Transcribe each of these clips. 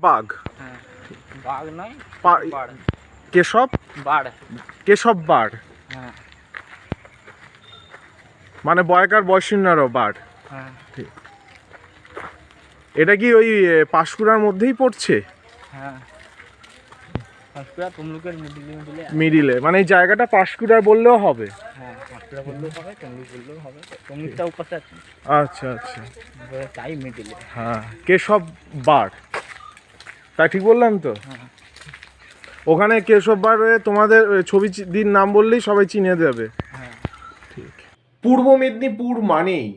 বাঘ। বাঘ নয় কেশব? বাড়। কেশব বাড়। হ্যাঁ। মানে বয়কার বয়সিন্নারও বাড়। হ্যাঁ। এটা কি ওই পাঁশকুড়ার মধ্যেই পড়ছে? হ্যাঁ। মিডিলে মানে এই জায়গাটা পাঁশকুড়ার বললেও হবে। আচ্ছা আচ্ছা। তাই মিডিলে। হ্যাঁ কেশব বাড়। তাই ঠিক বললাম তো? ওখানে কেশব বাড়ে তোমাদের ছবি দিন নাম বললেই সবাই চিনে দেবে পূর্ব মেদিনীপুর মানেই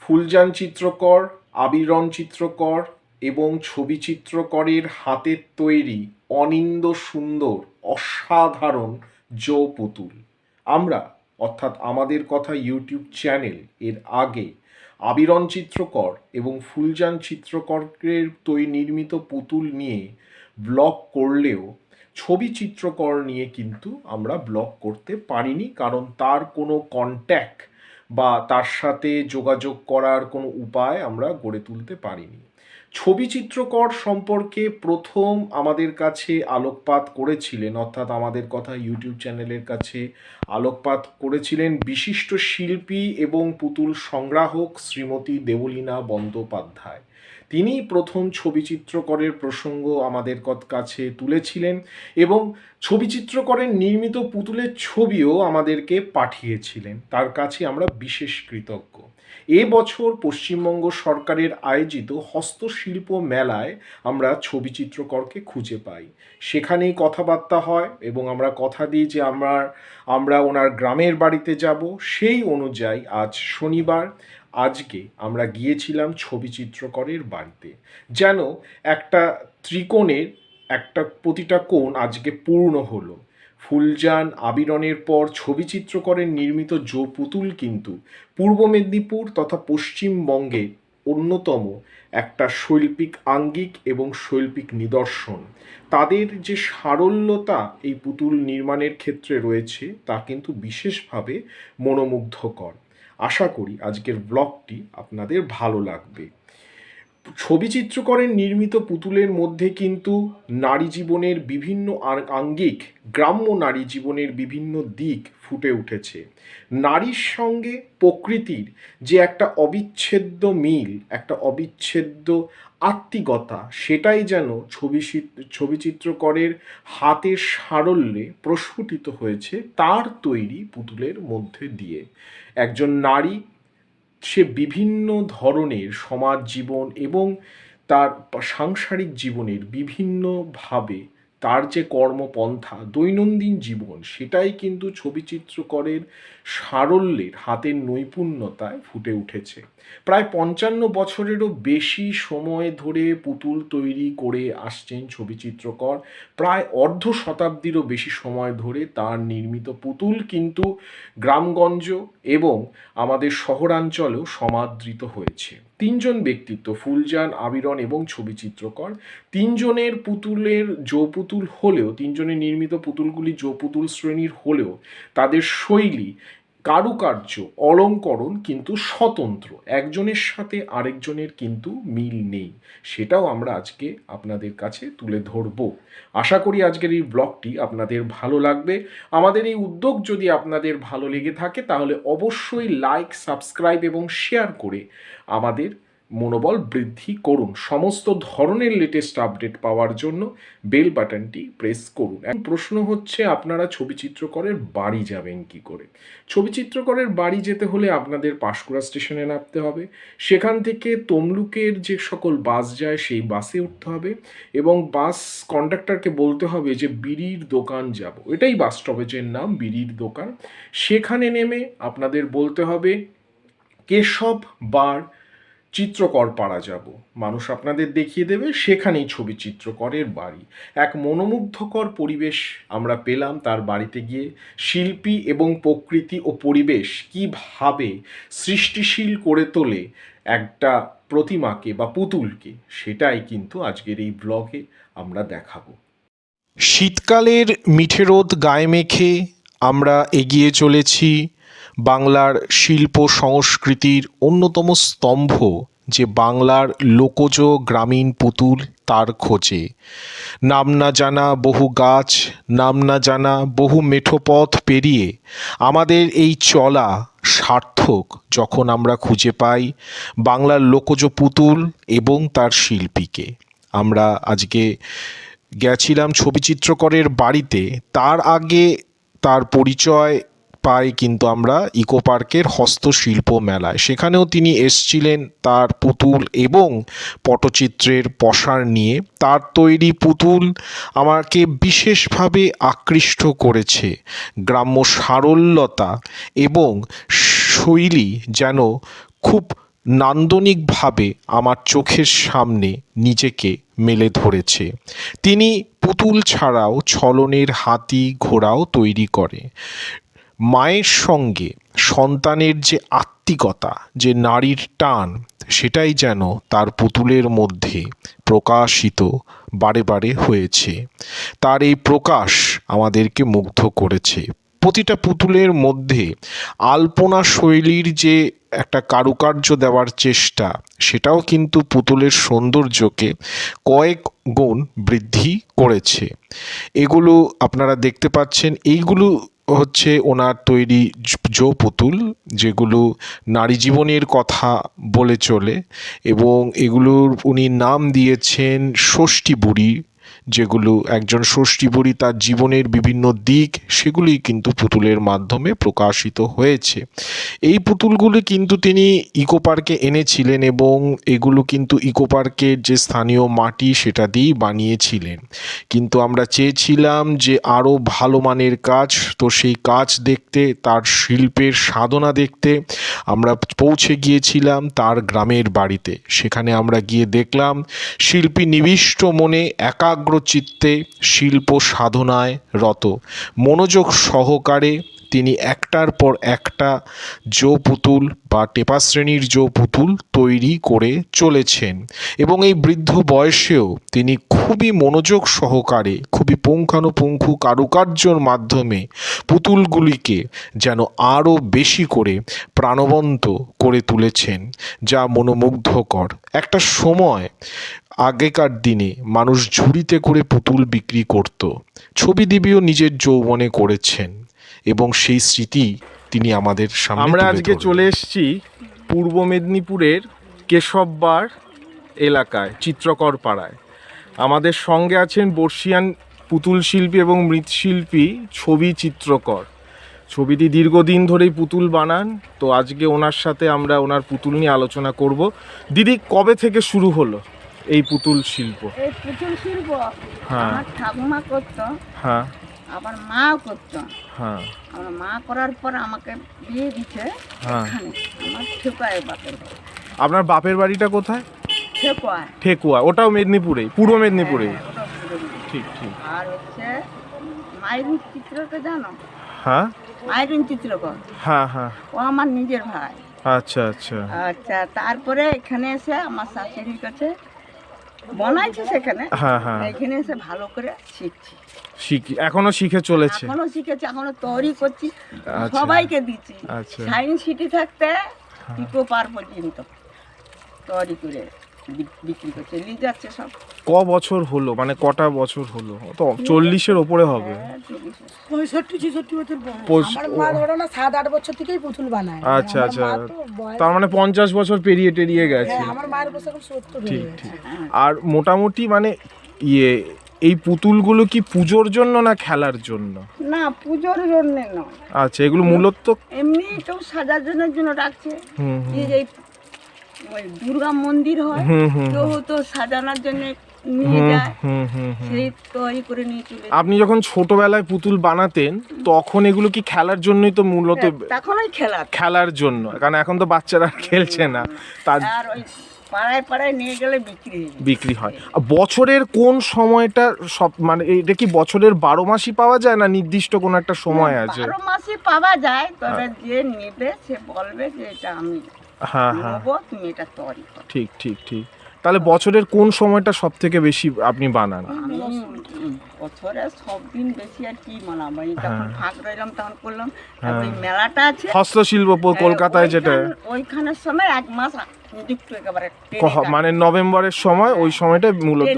ফুলজান চিত্রকর, আবিরন চিত্রকর এবং ছবি চিত্রকরের হাতের তৈরি অনিন্দ সুন্দর, অসাধারণ জো পুতুল। আমরা, অর্থাৎ আমাদের কথা ইউটিউব চ্যানেল এর আগে আবিরন চিত্রকর এবং ফুলজান চিত্রকরের তৈরি নির্মিত পুতুল নিয়ে ব্লক করলেও ছবি চিত্রকর নিয়ে কিন্তু আমরা ব্লক করতে পারিনি, কারণ তার কোনো কন্ট্যাক্ট বা তার সাথে যোগাযোগ করার কোনো উপায় আমরা গড়ে তুলতে পারিনি। ছবি চিত্রকর সম্পর্কে প্রথম আমাদের কাছে আলোকপাত করেছিলেন, অর্থাৎ আমাদের কথা ইউটিউব চ্যানেলের কাছে আলোকপাত করেছিলেন বিশিষ্ট শিল্পী এবং পুতুল সংগ্রাহক শ্রীমতী দেবলীনা বন্দ্যোপাধ্যায়। তিনি প্রথম ছবি চিত্রকরের প্রসঙ্গ আমাদের কাছে তুলেছিলেন এবং ছবি চিত্রকরের নির্মিত পুতুলের ছবিও আমাদেরকে পাঠিয়েছিলেন। তার কাছে আমরা বিশেষ কৃতজ্ঞ। এ বছর পশ্চিমবঙ্গ সরকারের আয়োজিত হস্তশিল্প মেলায় আমরা ছবি চিত্রকরকে খুঁজে পাই। সেখানেই কথাবার্তা হয় এবং আমরা কথা দিই যে আমরা আমরা ওনার গ্রামের বাড়িতে যাব। সেই অনুযায়ী আজ শনিবার, আজকে আমরা গিয়েছিলাম ছবি চিত্রকরের বাড়িতে। যেন একটা ত্রিকোণের একটা প্রতিটা কোণ আজকে পূর্ণ হলো। ফুলজান আবিরণের পর ছবি চিত্রকরের নির্মিত জো পুতুল কিন্তু। পূর্ব মেদিনীপুর তথা পশ্চিমবঙ্গের অন্যতম একটা শৈল্পিক আঙ্গিক এবং শৈল্পিক নিদর্শন। তাদের যে সারল্যতা এই পুতুল নির্মাণের ক্ষেত্রে রয়েছে, তা কিন্তু বিশেষভাবে মনোমুগ্ধকর। আশা করি আজকের ব্লগটি আপনাদের ভালো লাগবে। ছবি চিত্রকরের নির্মিত পুতুলের মধ্যে কিন্তু নারী জীবনের বিভিন্ন আঙ্গিক, গ্রাম্য নারী জীবনের বিভিন্ন দিক ফুটে উঠেছে। নারীর সঙ্গে প্রকৃতির যে একটা অবিচ্ছেদ্য মিল, একটা অবিচ্ছেদ্য আত্মিকতা, সেটাই যেন ছবি ছবি চিত্রকরের হাতের সারল্যে প্রস্ফুটিত হয়েছে তার তৈরি পুতুলের মধ্যে দিয়ে। একজন নারী সে বিভিন্ন ধরনের সমাজ জীবন এবং তার সাংসারিক জীবনের বিভিন্নভাবে তার যে কর্মপন্থা, দৈনন্দিন জীবন, সেটাই কিন্তু ছবি চিত্রকরের সারল্যের হাতের নৈপুণ্যতায় ফুটে উঠেছে। প্রায় পঞ্চান্ন বছরেরও বেশি সময় ধরে পুতুল তৈরি করে আসছেন ছবি চিত্রকর প্রায় অর্ধ শতাব্দীরও বেশি সময় ধরে তার নির্মিত পুতুল কিন্তু গ্রামগঞ্জ এবং আমাদের শহরাঞ্চলেও সমাদৃত হয়েছে। তিনজন ব্যক্তিত্ব, ফুলজান, আবিরন এবং ছবি চিত্রকর। তিনজনের পুতুলের জো পুতুল হলেও, তিনজনের নির্মিত পুতুলগুলি জো পুতুল শ্রেণির হলেও, তাদের শৈলী কারুকার্য, অলঙ্করণ কিন্তু স্বতন্ত্র। একজনের সাথে আরেকজনের কিন্তু মিল নেই। সেটাও আমরা আজকে আপনাদের কাছে তুলে ধরব। আশা করি আজকের এই ব্লগটি আপনাদের ভালো লাগবে। আমাদের এই উদ্যোগ যদি আপনাদের ভালো লেগে থাকে, তাহলে অবশ্যই লাইক, সাবস্ক্রাইব এবং শেয়ার করে আমাদের মনোবল বৃদ্ধি করুন। সমস্ত ধরনের লেটেস্ট আপডেট পাওয়ার জন্য বেল বাটনটি প্রেস করুন। এখন প্রশ্ন হচ্ছে, আপনারা ছবি চিত্রকরের বাড়ি যাবেন কি করে? ছবি চিত্রকরের বাড়ি যেতে হলে আপনাদের পাঁশকুড়া স্টেশনে নামতে হবে। সেখান থেকে তমলুকের যে সকল বাস যায়, সেই বাসে উঠতে হবে এবং বাস কন্ডাক্টরকে বলতে হবে যে, বিড়ির দোকান যাব। এটাই বাস স্টপেজের নাম, বিড়ির দোকান। সেখানে নেমে আপনাদের বলতে হবে, কেশব বার চিত্রকর পাড়া যাব। মানুষ আপনাদের দেখিয়ে দেবে, সেখানেই ছবি চিত্রকরের বাড়ি। এক মনোমুগ্ধকর পরিবেশ আমরা পেলাম তার বাড়িতে গিয়ে। শিল্পী এবং প্রকৃতি ও পরিবেশ কীভাবে সৃষ্টিশীল করে তোলে একটা প্রতিমাকে বা পুতুলকে, সেটাই কিন্তু আজকের এই ব্লগে আমরা দেখাবো। শীতকালের মিঠে রোদ গায়ে মেখে আমরা এগিয়ে চলেছি বাংলার শিল্প সংস্কৃতির অন্যতম স্তম্ভ যে বাংলার লোকজ গ্রামীণ পুতুল তার খোঁজে। নাম না জানা বহু গাছ, নাম না জানা বহু মেঠো পথ পেরিয়ে আমাদের এই চলা সার্থক যখন আমরা খুঁজে পাই বাংলার লোকজ পুতুল এবং তার শিল্পীকে। আমরা আজকে গেছিলাম ছবি চিত্রকরের বাড়িতে, তার আগে তার পরিচয় পাই কিন্তু আমরা ইকো পার্কের হস্তশিল্প মেলায়। সেখানেও তিনি এসছিলেন তার পুতুল এবং পটচিত্রের পসার নিয়ে। তার তৈরি পুতুল আমাকে বিশেষভাবে আকৃষ্ট করেছে। গ্রাম্য সারল্যতা এবং শৈলী যেন খুব নান্দনিকভাবে আমার চোখের সামনে নিজেকে মেলে ধরেছে। তিনি পুতুল ছাড়াও ছলনের হাতি ঘোড়াও তৈরি করে। মায়ের সঙ্গে সন্তানের যে আত্মিকতা, যে নারীর টান, সেটাই যেন তার পুতুলের মধ্যে প্রকাশিত বারে বারে হয়েছে। তার এই প্রকাশ আমাদেরকে মুগ্ধ করেছে। প্রতিটা পুতুলের মধ্যে আলপনা শৈলীর যে একটা কারুকার্য দেওয়ার চেষ্টা, সেটাও কিন্তু পুতুলের সৌন্দর্যকে কয়েক গুণ বৃদ্ধি করেছে। এগুলো আপনারা দেখতে পাচ্ছেন। এইগুলো হচ্ছে ওনার তৈরি জো পুতুল যেগুলো নারী জীবনের কথা বলে চলে এবং এগুলোর উনি নাম দিয়েছেন ষষ্ঠী বুড়ি যেগুলো একজন ষষ্ঠী বুড়ি তার জীবনের বিভিন্ন দিক, সেগুলি কিন্তু পুতুলের মাধ্যমে প্রকাশিত হয়েছে। এই পুতুলগুলি কিন্তু তিনি ইকো পার্কে এনেছিলেন এবং এগুলো কিন্তু ইকো পার্কের যে স্থানীয় মাটি সেটা দিয়েই বানিয়েছিলেন। কিন্তু আমরা চেয়েছিলাম যে আরও ভালো মানের কাজ, তো সেই কাজ দেখতে, তার শিল্পের সাধনা দেখতে আমরা পৌঁছে গিয়েছিলাম তার গ্রামের বাড়িতে। সেখানে আমরা গিয়ে দেখলাম শিল্পী নিবিষ্ট মনে একাগ্র চিত্তে শিল্প সাধনায় রত। মনোযোগ সহকারে তিনি একটার পর একটা জো পুতুল বা টেপা শ্রেণির জো পুতুল তৈরি করে চলেছেন এবং এই বৃদ্ধ বয়সেও তিনি খুবই মনোযোগ সহকারে, খুবই পুঙ্খানুপুঙ্খু কারুকার্যর মাধ্যমে পুতুলগুলিকে যেন আরও বেশি করে প্রাণবন্ত করে তুলেছেন, যা মনোমুগ্ধকর। একটা সময় আগেকার দিনে মানুষ ঝুড়িতে করে পুতুল বিক্রি করত। ছবি দেবীও নিজের যৌবনে করেছেন এবং সেই স্মৃতি তিনি আমাদের সামনে আমরা আজকে চলে এসেছি পূর্ব মেদিনীপুরের কেশববার এলাকায় চিত্রকর পাড়ায়। আমাদের সঙ্গে আছেন বর্ষিয়ান পুতুল শিল্পী এবং মৃৎশিল্পী ছবি চিত্রকর। ছবিটি দীর্ঘদিন ধরেই পুতুল বানান তো আজকে ওনার সাথে আমরা ওনার পুতুল নিয়ে আলোচনা করব। দিদি কবে থেকে শুরু হলো? এই পুতুল শিল্প। এই পুতুল শিল্প? হ্যাঁ। আমার ঠাকুমা করতো হ্যাঁ। আবার মাও করতো। হ্যাঁ। আমার মা করার পর আমাকে বিয়ে দিচ্ছে হ্যাঁ। আমার ঠেকুয়ায় বাপের বাড়ি। আপনার বাপের বাড়িটা কোথায়? ঠেকুয়ায়। ঠেকুয়া ওটাও পূর্ব মেদিনীপুরেই হ্যাঁ, পুরো- ঠিক ঠিক। আর হচ্ছে মাইরুন চিত্রকে জানো? হ্যাঁ। মাইরুন চিত্রকর। হ্যাঁ হ্যাঁ। ও আমার নিজের ভাই। আচ্ছা আচ্ছা। আচ্ছা তারপরে এখানে এসে আমার শাশুড়ির কাছে বনাইছে সেখানে। হ্যাঁ হ্যাঁ। এখানে এসে ভালো করে শিখছি। শিখি এখনও শিখে চলেছে। এখনও শিখেছি এখনও তৈরি করছি। আচ্ছা। সবাইকে দিচ্ছি। সাইন সাইন্স সিটি থাকতে ইকো পার পর্যন্ত তৈরি করে। বিক্রি করছে নিয়ে যাচ্ছে সব। ক বছর হলো? মানে কটা বছর হলো? তো চল্লিশের ওপরে হবে। হ্যাঁ। পঁয়ষট্টি ছেষট্টি বছর বয়স। আমার মা ধরো না সাত আট বছর থেকেই পুতুল বানায়। আচ্ছা আমার আচ্ছা। মা তো বয়স- তার মানে পঞ্চাশ বছর পেরিয়ে টেরিয়ে গেছে। হ্যাঁ, আমার মায়ের বয়স এখন সত্তর হয়ে ঠিক গেছে। ঠিক। আর মোটামুটি মানে ইয়ে এই পুতুলগুলো কি পুজোর জন্য না খেলার জন্য? না পুজোর জন্য নয়। আচ্ছা এগুলো মূলত এমনি কেউ সাজার জন্য জন্য রাখছে হুম হুম। এই যে ওই দুর্গা মন্দির হয় কেউ তো সাজানোর জন্য। আপনি যখন ছোটবেলায় পুতুল বানাতেন তখন এগুলো কি খেলার জন্যই তো মূলত তখন খেলার জন্য। কারণ এখন তো বাচ্চারা খেলছে না তার পাড়ায় পাড়ায় নিয়ে গেলে বিক্রি বিক্রি হয়। আর বছরের কোন সময়টা সব মানে এটা কি বছরের বারো মাসই পাওয়া যায় না নির্দিষ্ট কোনো একটা সময় আছে? বারো মাসে পাওয়া যায় তবে যে নেবে সে বলবে যে এটা আমি হ্যাঁ হ্যাঁ। নেব তুমি এটা তৈরি করো। ঠিক ঠিক ঠিক। তাহলে বছরের কোন সময়টা সব থেকে বেশি আপনি বানান? বছরে সব দিন বেশি আর কি যখন হ্যাঁ। ফাঁক রইলাম তখন করলাম ওই মেলাটা আছে। হস্তশিল্প কলকাতায় যেটা। ওইখানের সময় এক মাস মানে নভেম্বরের সময় ওই সময়টা মূলত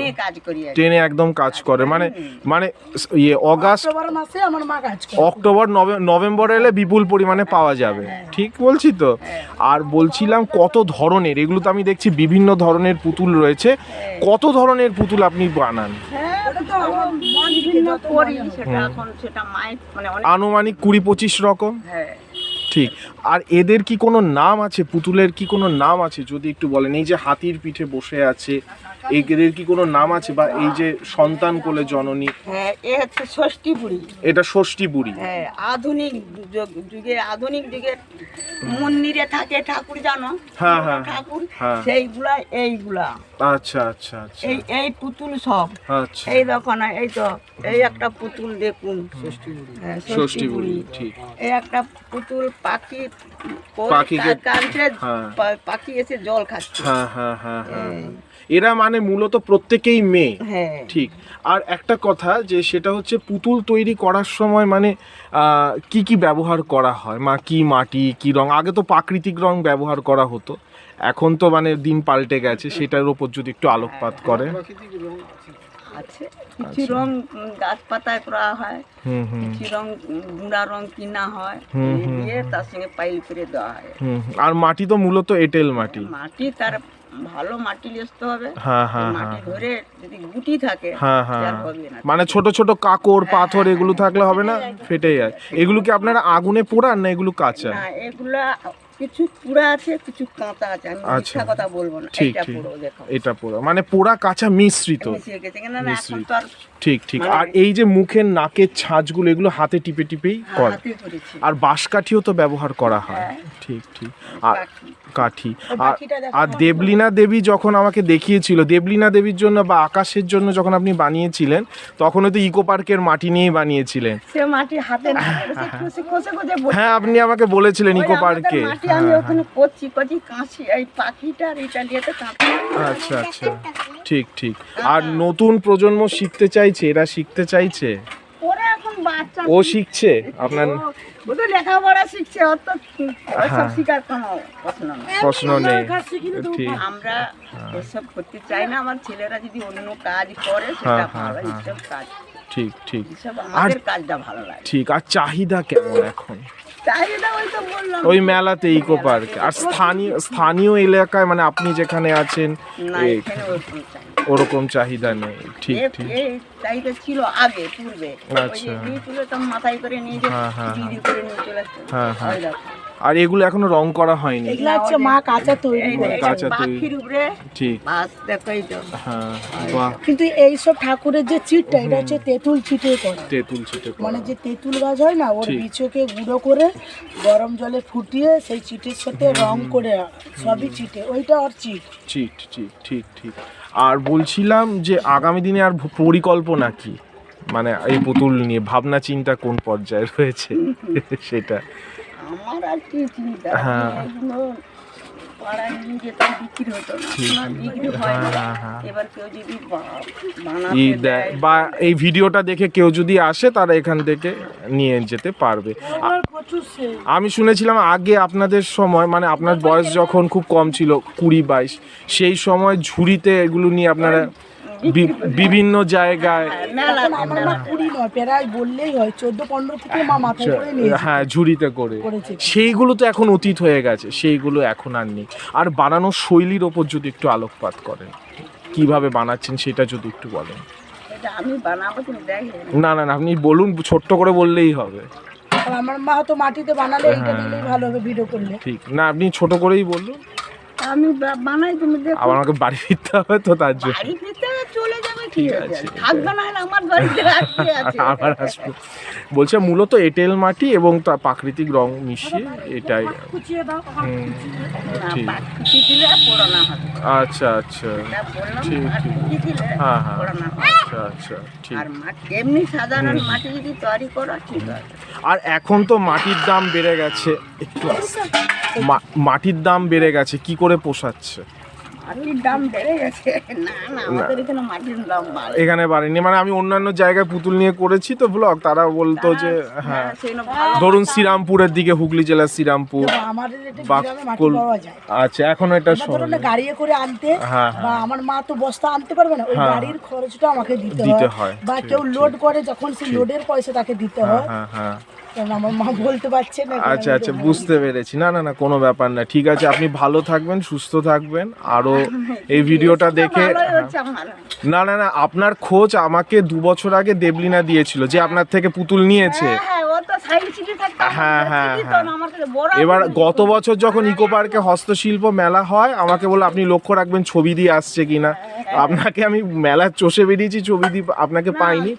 ট্রেনে একদম কাজ করে। মানে মানে ইয়ে অগাস্ট অক্টোবর মাসে আমার মা কাজ করে। অক্টোবর নভে- নভেম্বর এলে বিপুল পরিমাণে পাওয়া যাবে। ঠিক বলছি তো? আর বলছিলাম কত ধরনের এগুলো তো আমি দেখছি বিভিন্ন ধরনের পুতুল রয়েছে। কত ধরনের পুতুল আপনি বানান? হ্যাঁ, মন মানে আনুমানিক কুড়ি পঁচিশ রকম। হ্যাঁ। ঠিক। আর এদের কি কোনো নাম আছে? পুতুলের কি কোনো নাম আছে? যদি একটু বলেন। এই যে হাতির পিঠে বসে আছে এদের কি কোনো নাম আছে? বা এই যে সন্তান কোলে জননী হ্যাঁ এ হচ্ছে ষষ্ঠী বুড়ি। এটা ষষ্ঠী বুড়ি। হ্যাঁ আধুনিক যুগে আধুনিক যুগে মন্দিরে থাকে ঠাকুর জানো? হ্যাঁ, হ্যাঁ, ঠাকুর হ্যাঁ। সেইগুলা এইগুলা। আচ্ছা আচ্ছা আচ্ছা। এই এই পুতুল সব। আচ্ছা। এই দেখো না এই তো এই একটা পুতুল দেখুন। হ্যাঁ, ষষ্ঠী বুড়ি ঠিক। এই একটা পুতুল পাখি কই পাখিকে- কা- কাঁদছে, হ্যাঁ। পাখি এসে জল খাচ্ছে। হ্যাঁ হ্যাঁ হ্যাঁ হ্যাঁ। এরা মানে মূলত প্রত্যেকেই মেয়ে। হ্যাঁ। ঠিক। আর একটা কথা যে সেটা হচ্ছে পুতুল তৈরি করার সময় মানে কি কি ব্যবহার করা হয়? মা কি মাটি কি রং? আগে তো প্রাকৃতিক রং ব্যবহার করা হতো। এখন তো মানে দিন পাল্টে গেছে সেটার উপর যদি একটু আলোকপাত করে। আছে কিছু রং উম, গাছপাতায় করা হয় হুম হুম। কিছু রং গুঁড়া রং কিনা হয় দিয়ে তার সঙ্গে পাইল করে দেওয়া হয়। আর মাটি তো মূলত এঁটেল মাটি। মাটি তার ভালো মাটি আসতে হবে। হ্যাঁ হ্যাঁ মাটি হ্যাঁ ধরে যদি গুটি থাকে হ্যাঁ হ্যাঁ মানে ছোট ছোট কাকড় পাথর এগুলো থাকলে হবে না? ফেটে যায়। এগুলো কি আপনারা আগুনে পোড়ান না এগুলো কাঁচা? না এগুলা কিছু পুরা আছে কিছু কাঁচা আছে। আমি আচ্ছা। মিথ্যা কথা বলব না। ঠিক, ঠিক। এটা পোড়া মানে পোড়া কাঁচা মিশ্রিত। মিশ্রিত। আর ঠিক ঠিক। মানে- আর এই যে মুখের নাকের ছাঁচগুলো এগুলো হাতে টিপে টিপেই করে। আর বাঁশকাঠিও তো ব্যবহার করা হয়। ঠিক ঠিক। আর। কাঠি। আর দেবলীনা দেবী যখন আমাকে দেখিয়েছিল দেবলীনা দেবীর জন্য বা আকাশের জন্য যখন আপনি বানিয়েছিলেন তখন তো ইকো পার্কের মাটি নিয়েই বানিয়েছিলেন। মাটি হাতে হ্যাঁ আপনি আমাকে বলেছিলেন ইকো পার্কে পাখিটার ইটালিয়াতে কাঁচি। আচ্ছা আচ্ছা। ঠিক ঠিক। আর নতুন প্রজন্ম শিখতে চাইছে? এরা শিখতে চাইছে? বাচ্চা ও শিখছে? আপনার ও- তো লেখাপড়া শিখছে অত ওসব হ্যাঁ। শিকার কোনো প্রশ্ন নেই। ঠিক। আমরা এসব করতে চাই না আমার ছেলেরা যদি অন্য কাজ করে সেটা হ্যাঁ, ভালো এসব কাজ। ঠিক ঠিক। আর আমাদের কাজটা ভালো লাগে। ঠিক আর চাহিদা কেমন এখন? ওই মেলাতে ইকো পার্ক। আর স্থানীয় স্থানীয় এলাকায় মানে আপনি যেখানে আছেন ওরকম চাহিদা নেই। ঠিক ঠিক। চাহিদা ছিল আগে পূর্বে। আচ্ছা। যে নিয়ে চলে তো মাথায় করে নিয়ে হ্যাঁ, হ্যাঁ, করে নিয়ে চলে হ্যাঁ, হ্যাঁ। আর এগুলো এখনও রং করা হয়নি। এগুলো হচ্ছে মা কাঁচা তৈরি করে কাঁচা তৈরি। উপরে। ঠিক। বাস দেখো তো হ্যাঁ বাহ। কিন্তু এই সব ঠাকুরের যে চিটটা এটা হচ্ছে তেঁতুল চিটে করে। তেঁতুল ছিটে মানে যে তেঁতুল গাছ হয় না ওর ঠিক। গুঁড়ো করে গরম জলে ফুটিয়ে সেই চিটের সাথে রং করে সবই চিটে ওইটা আর চিট ঠিক ঠিক ঠিক ঠিক। আর বলছিলাম যে আগামী দিনে আর পরিকল্পনা কি? মানে এই পুতুল নিয়ে ভাবনা চিন্তা কোন পর্যায়ে রয়েছে? সেটা। আমার আর কি চিন্তা? হ্যাঁ। পাড়ায় নিয়ে যেতাম বিক্রি হতো না। না, বিক্রি হয় না। হ্যাঁ। এবার কেউ যদি বানাতে দেয় বা এই ভিডিওটা দেখে কেউ যদি আসে তারা এখান থেকে নিয়ে যেতে পারবে। আমি শুনেছিলাম আগে আপনাদের সময় মানে আপনার বয়স যখন খুব কম ছিল কুড়ি বাইশ সেই সময় ঝুড়িতে এগুলো নিয়ে আপনারা বিভিন্ন জায়গায় প্রায় বললেই হয় চোদ্দ পনেরো থেকে মা মাথায় করে হ্যাঁ ঝুড়িতে করে। সেইগুলো তো এখন অতীত হয়ে গেছে সেইগুলো এখন আর নেই। আর বানানোর শৈলীর ওপর যদি একটু আলোকপাত করেন কীভাবে বানাচ্ছেন সেটা যদি একটু বলেন। আমি বানাবো তুমি দেখে না না না আপনি বলুন ছোট্ট করে বললেই হবে। আমার মা হয়তো মাটিতে বানালে এইটা দিলেই ভালো হবে ভিডিও করলে। ঠিক না আপনি ছোট করেই বলুন। আমি বানাই তুমি দেখো। আবার আমাকে বাড়ি ফিরতে হবে তো তার জন্য। বাড়ি ফিরতে চলে যাবে কি ঠিক আছে। থাকবে না আমার বাড়িতে আছে। আবার আসব। বলছে মূলত এঁটেল মাটি এবং তার প্রাকৃতিক রং মিশিয়ে এটাই। কুচিয়ে দাও ঠিক। পাখি দিলে পুরোনো হবে। আচ্ছা আচ্ছা। ঠিক, হ্যাঁ হ্যাঁ। আচ্ছা আচ্ছা ঠিক। আর এমনি সাধারণ মাটি যদি তৈরি করো ঠিক আছে। আর এখন তো মাটির দাম বেড়ে গেছে। একটু মা- মাটির দাম বেড়ে গেছে। কি করে পোষাচ্ছে? এখানে বাড়েনি মানে আমি অন্যান্য জায়গায় পুতুল নিয়ে করেছি তো ব্লগ তারা বলতো যে হ্যাঁ ধরুন শ্রীরামপুরের দিকে হুগলি জেলার শ্রীরামপুর তো বা গ্রামে মাটি কোল- পাওয়া যায়। আচ্ছা এখন এটা গাড়িয়ে করে আনতে হ্যাঁ, বা আমার মা তো বস্তা আনতে পারবে না ওই হ্যাঁ। গাড়ির খরচটা আমাকে দিতে হয়। হয়, বা কেউ লোড করে যখন সেই লোডের পয়সা তাকে দিতে হয় হ্যাঁ হ্যাঁ। কারণ আমার মা বলতে পারছে না আচ্ছা আচ্ছা বুঝতে পেরেছি না। না না কোনো ব্যাপার না ঠিক আছে আপনি ভালো থাকবেন সুস্থ থাকবেন আরও এই ভিডিওটা দেখে হ্যাঁ। না না না আপনার খোঁজ আমাকে দু বছর আগে দেবলিনা দিয়েছিল যে আপনার থেকে পুতুল নিয়েছে। হ্যাঁ হ্যাঁ হ্যাঁ, হ্যাঁ, হ্যাঁ। এবার গত বছর যখন ইকো পার্কে হস্তশিল্প মেলা হয় আমাকে বলল আপনি লক্ষ্য রাখবেন ছবি দিয়ে আসছে কিনা? আপনাকে আমি মেলার চষে বেরিয়েছি ছবি দিয়ে আপনাকে পাইনি।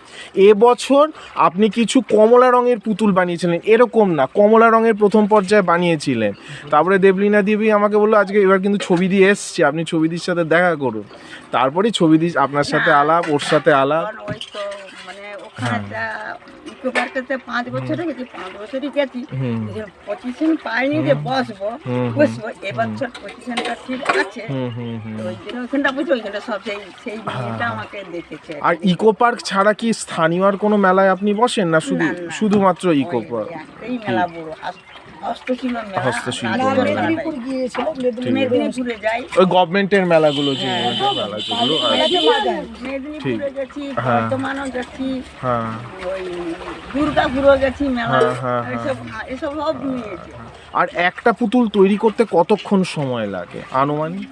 এবছর আপনি কিছু কমলা রঙের পুতুল বানিয়েছিলেন এরকম না কমলা রঙের প্রথম পর্যায়ে বানিয়েছিলেন। তারপরে দেবলীনা দেবী আমাকে বলল আজকে এবার কিন্তু ছবি দিয়ে এসছে আপনি ছবিদির সাথে দেখা করুন। তারপরে ছবি দি আপনার সাথে আলাপ ওর সাথে আলাপ। মানে ইকো পার্কেতে পাঁচ বছর গেছি পাঁচ বছরই গেছি। পজিশন পাইনি যে বসবো। বসবো এবছর পজিশনটা ঠিক আছে। হুম হুম হুম। তো ওই জন্য ওখানটা বুঝি ওইখানটা সব সেই সেই মেয়েটা আমাকে দেখেছে আর ইকো পার্ক ছাড়া কি স্থানীয় আর কোনো মেলায় আপনি বসেন না শুধু। শুধুমাত্র ইকো পার্ক এই মেলা বড়। হস্তশিল্প ওই গভর্নমেন্টের মেলাগুলো যে মেলা যেগুলো মেলাতে বাজার। মেদিনীপুরে গেছি হ্যাঁ। হ্যাঁ। দুর্গাপুরও গেছি মেলা। এসব এসব সব নিয়েছি আর একটা পুতুল তৈরি করতে কতক্ষণ সময় লাগে? আনুমানিক?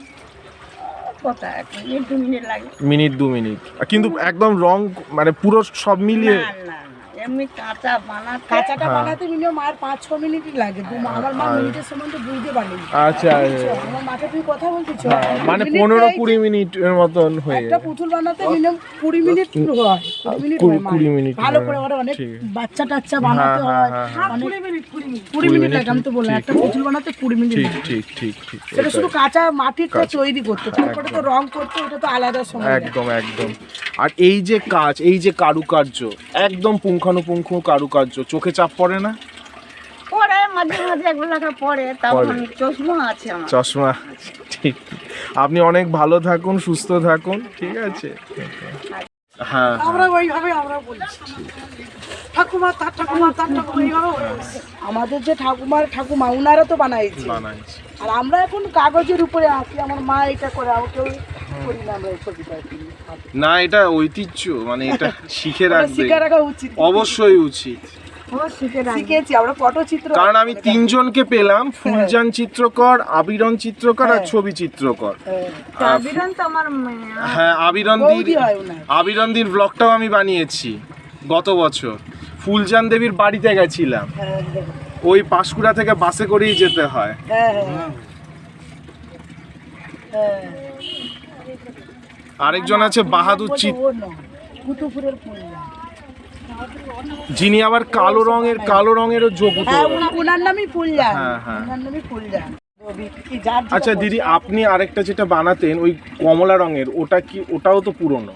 মিনিট দু মিনিট কিন্তু একদম রং মানে পুরো সব মিলিয়ে এমনি কাঁচা বানাতে কাঁচাটা হ্যাঁ। বানাতে মিনিমাম আর পাঁচ ছ মিনিটই লাগে। দু আমার মা মিনিটের সম্বন্ধে বুঝতে পারেনি। আচ্ছা আমার মাকে তুই কথা বলতেছ। মানে পনেরো কুড়ি মিনিটের মতন হয়ে একটা পুতুল বানাতে মিনিমাম কুড়ি মিনিট হয়। কুড়ি মিনিট কুড়ি- হয় কুড়ি। মিনিট ভালো করে ওরা অনেক বাচ্চা টাচ্চা বানাতে হ্যাঁ, হয়। হ্যাঁ, হ্যাঁ, অনেক কুড়ি মিনিট লাগে আমি তো বললাম একটা পুতুল বানাতে কুড়ি মিনিট ঠিক ঠিক ঠিক ঠিক সেটা শুধু কাঁচা মাটিরটা তৈরি করতে তারপরে তো রং করতে ওটা তো আলাদা সময় একদম একদম। আর এই যে কাজ এই যে কারুকার্য একদম পুঙ্খানুপুঙ্খ কারুকার্য চোখে চাপ পড়ে না? পরে মাঝে মাঝে একবার লেখা পড়ে তখন চশমা আছে আমার। চশমা ঠিক। আপনি অনেক ভালো থাকুন সুস্থ থাকুন ঠিক আছে? হ্যাঁ আমরা ওইভাবে আমরা বলছি। ঠাকুমা তার ঠাকুমা তার ঠাকুমা এইভাবে বলছি। আমাদের যে ঠাকুমার ঠাকুমা উনারা তো বানাইছে। বানাইছি। আর আমরা এখন কাগজের উপরে আঁকি আমার মা এটা করে করি না এটা ঐতিহ্য মানে এটা শিখে রাখবে। উচিত। অবশ্যই উচিত। শিখেছি আমরা পটচিত্র কারণ আমি তিনজনকে পেলাম ফুলজান চিত্রকর আবিরন চিত্রকর আর হ্যাঁ। ছবি চিত্রকর। হ্যাঁ, আবিরন তো আমার মেয়ে। হ্যাঁ আবিরন্দির হয় আবিরন্দির ব্লগটাও আমি বানিয়েছি গত বছর। ফুলজান দেবীর বাড়িতে গেছিলাম। হ্যাঁ, ওই পাঁশকুড়া থেকে বাসে করেই যেতে হয়। হ্যাঁ হ্যাঁ। হ্যাঁ। আরেকজন আছে বাহাদুর চিত। কুতুপুরের যিনি আবার কালো রঙের কালো রঙেরও হ্যাঁ নামই হ্যাঁ, হ্যাঁ। নামই আচ্ছা দিদি আপনি আরেকটা যেটা বানাতেন ওই কমলা রঙের ওটা কি ওটাও তো পুরনো।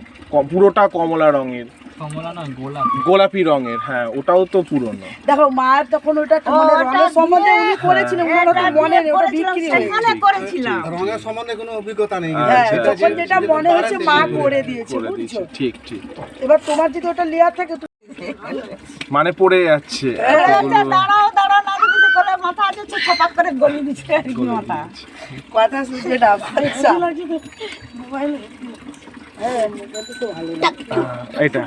পুরোটা কমলা রঙের। কমলা না গোলাপ। গোলাপি রঙের হ্যাঁ ওটাও তো পুরনো। দেখো মার তখন ওটা মানে রঙের সম্বন্ধে উনি করেছিলেন ওনার তো মনে নেই ওটা বিক্রি হয়ে সেখানে করেছিলাম। রঙের সম্বন্ধে কোনো অভিজ্ঞতা নেই। হ্যাঁ আচ্ছা, তখন যেটা মনে হচ্ছে মা করে দিয়েছে বুঝছ? ঠিক ঠিক। এবার তোমার যদি ওটা লেয়ার থাকে তো মানে পড়ে যাচ্ছে। দাঁড়াও দাঁড়াও না দিদি বলে মাথা আছে ছপাক করে গলি দিচ্ছে আর কি মাথা। কথা শুনছে না বাচ্চা এটা।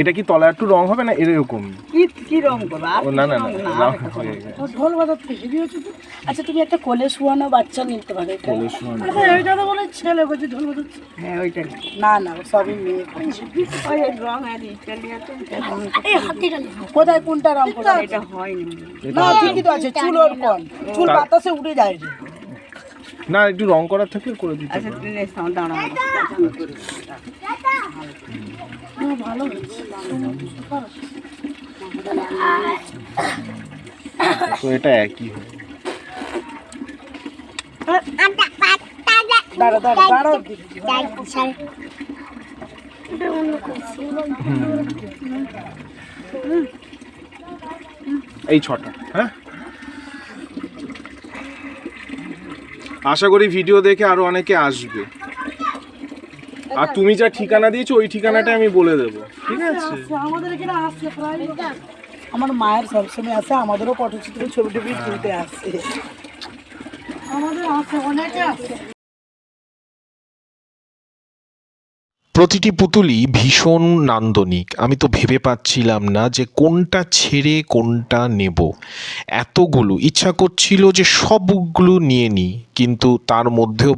এটা কি তলা একটু রং হবে না এরকম? কি কি রং করব? আর না না না কি রং রং আর গেছে। ও ঢোল বাজাতে হেভি হচ্ছে তো। আচ্ছা তুমি একটা কোলে শুয়ানো বাচ্চা নিতে পারো কোলে শোয়ানো। আচ্ছা ওইটা তো বলে ছেলে বলছে ঢোল বাজাচ্ছে। হ্যাঁ ওইটা না। না সবই মেয়ে। ওই রং আর ইটালিয়াতে কোথায় কোনটা রং করে এটা হয়নি। না ঠিকই তো আছে চুল ওর কম চুল বাতাসে উড়ে যায় না একটু রং করার থাকলে করে দিতে আচ্ছা পারো। তুমি নেক্সট দাঁড়াও ভালো হচ্ছে তো এটা একই হবে দাঁড়া দাঁড়া দাঁড়াও দিদি এই ছটা হ্যাঁ? আশা করি ভিডিও দেখে আরও অনেকে আসবে। আর তুমি যা ঠিকানা দিয়েছ ওই ঠিকানাটা আমি বলে দেবো। ঠিক আছে? আমাদের এখানে আসছে প্রায় আমার মায়ের সবসময় আসে আমাদেরও পটচিত্র ছবি টবি তুলতে আসছে আমাদের আছে অনেকে আছে প্রতিটি পুতুলই ভীষণ নান্দনিক। আমি তো ভেবে পাচ্ছিলাম না যে কোনটা ছেড়ে কোনটা নেব। এতগুলো ইচ্ছা করছিল যে সবগুলো নিয়ে নিই। কিন্তু তার মধ্যেও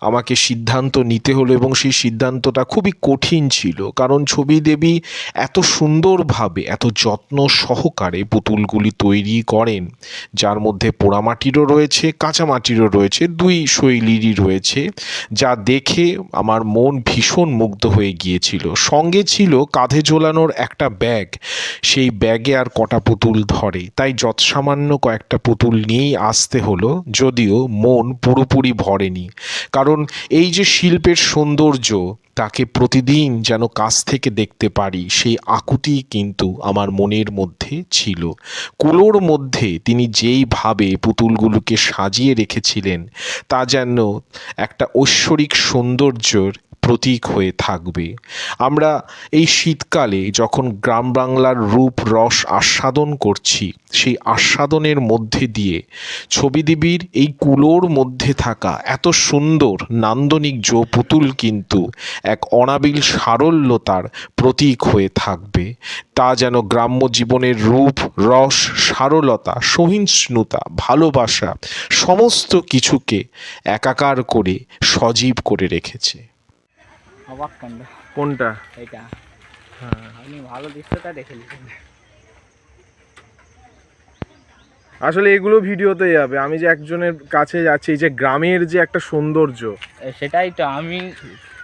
আমাকে সিদ্ধান্ত নিতে হলো এবং সেই সিদ্ধান্তটা খুবই কঠিন ছিল। কারণ ছবি দেবী এত সুন্দরভাবে, এত যত্ন সহকারে পুতুলগুলি তৈরি করেন, যার মধ্যে পোড়ামাটিরও রয়েছে, কাঁচামাটিরও রয়েছে, দুই শৈলীরই রয়েছে, যা দেখে আমার মন ভীষণ মুগ্ধ হয়ে গিয়েছিল। সঙ্গে ছিল কাঁধে ঝোলানোর একটা ব্যাগ, সেই ব্যাগে আর কটা পুতুল ধরে। তাই যৎসামান্য কয়েকটা পুতুল নিয়েই আসতে হলো, যদিও মন পুরোপুরি ভরেনি। কারণ এই যে শিল্পের সৌন্দর্য তাকে প্রতিদিন যেন কাছ থেকে দেখতে পারি, সেই আকুতি কিন্তু আমার মনের মধ্যে ছিল। কুলোর মধ্যে তিনি যেইভাবে পুতুলগুলোকে সাজিয়ে রেখেছিলেন, তা যেন একটা ঐশ্বরিক সৌন্দর্যর প্রতীক হয়ে থাকবে। আমরা এই শীতকালে যখন গ্রাম বাংলার রূপ রস আস্বাদন করছি, সেই আস্বাদনের মধ্যে দিয়ে ছবিদেবীর এই কুলোর মধ্যে থাকা এত সুন্দর, নান্দনিক জো পুতুল কিন্তু এক অনাবিল সারল্যতার প্রতীক হয়ে থাকবে। তা যেন গ্রাম্য জীবনের রূপ রস সারলতা সহিষ্ণুতা ভালোবাসা সমস্ত কিছুকে একাকার করে সজীব করে রেখেছে। কোনটা? এটা হ্যাঁ। আপনি ভালো দৃশ্যটা দেখে নিলেন আসলে এগুলো ভিডিওতে যাবে। আমি যে একজনের কাছে যাচ্ছি যে গ্রামের যে একটা সৌন্দর্য। সেটাই তো আমি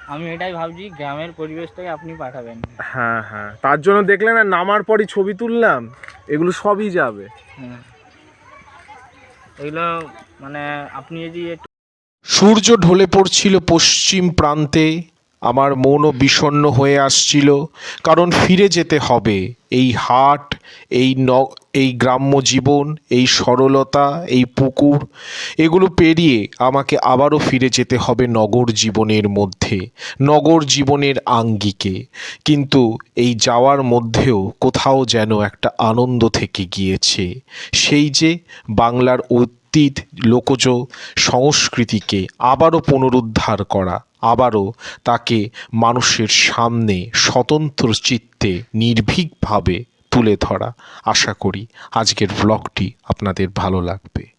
আমি এটাই ভাবছি গ্রামের পরিবেশটাই আপনি পাঠাবেন। হ্যাঁ হ্যাঁ। তার জন্য দেখলে না নামার পরই ছবি তুললাম এগুলো সবই যাবে। হুম। এগুলো মানে আপনি যদি সূর্য ঢলে পড়ছিল পশ্চিম প্রান্তে আমার মনও বিষণ্ণ হয়ে আসছিল, কারণ ফিরে যেতে হবে। এই হাট, এই ন, এই গ্রাম্য জীবন, এই সরলতা, এই পুকুর, এগুলো পেরিয়ে আমাকে আবারও ফিরে যেতে হবে নগর জীবনের মধ্যে, নগর জীবনের আঙ্গিকে। কিন্তু এই যাওয়ার মধ্যেও কোথাও যেন একটা আনন্দ থেকে গিয়েছে। সেই যে বাংলার অতীত লোকজ সংস্কৃতিকে আবারও পুনরুদ্ধার করা আবারও তাকে মানুষের সামনে স্বতন্ত্র চিত্তে নির্ভীকভাবে তুলে ধরা। আশা করি আজকের ব্লগটি আপনাদের ভালো লাগবে।